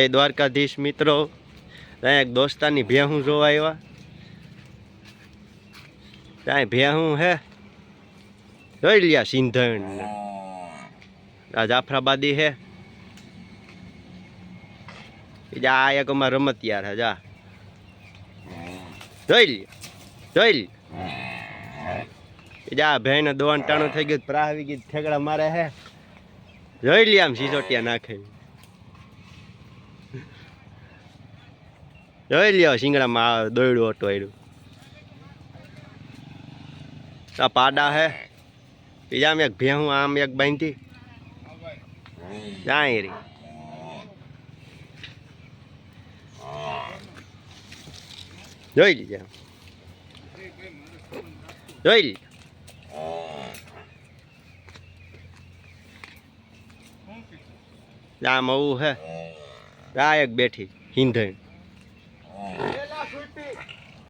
દ્વારકાધીશ મિત્રો. ત્યાં એક દોસ્તાની ભેહું જોવા આવ્યા ત્યાં ભેહું હે. જોઈ લ્યા સિંધણ આ જાફરાબાદી હે. બીજા આ એક અમારા રમતિયાર હે, જા. જોઈ લ્યો જોઈ લ્યો. બીજા જા ભેણ દોન ટાણું થઈ ગયું પ્રાહ આવી ગઈ, ઠેકડા મારે હે. જોઈ લ્યા આમ સીસોટિયા નાખે. જોઈ લ્યો શિંગડામાં આ દોયડું અટવાયડું આ પાડા હે. બીજા એક ભેહું, આમ એક બાંધી. જાય રી? જોઈ લીજે જોઈ લી આમ આવું હે. આ એક બેઠી, હિંધણ. Pulpi.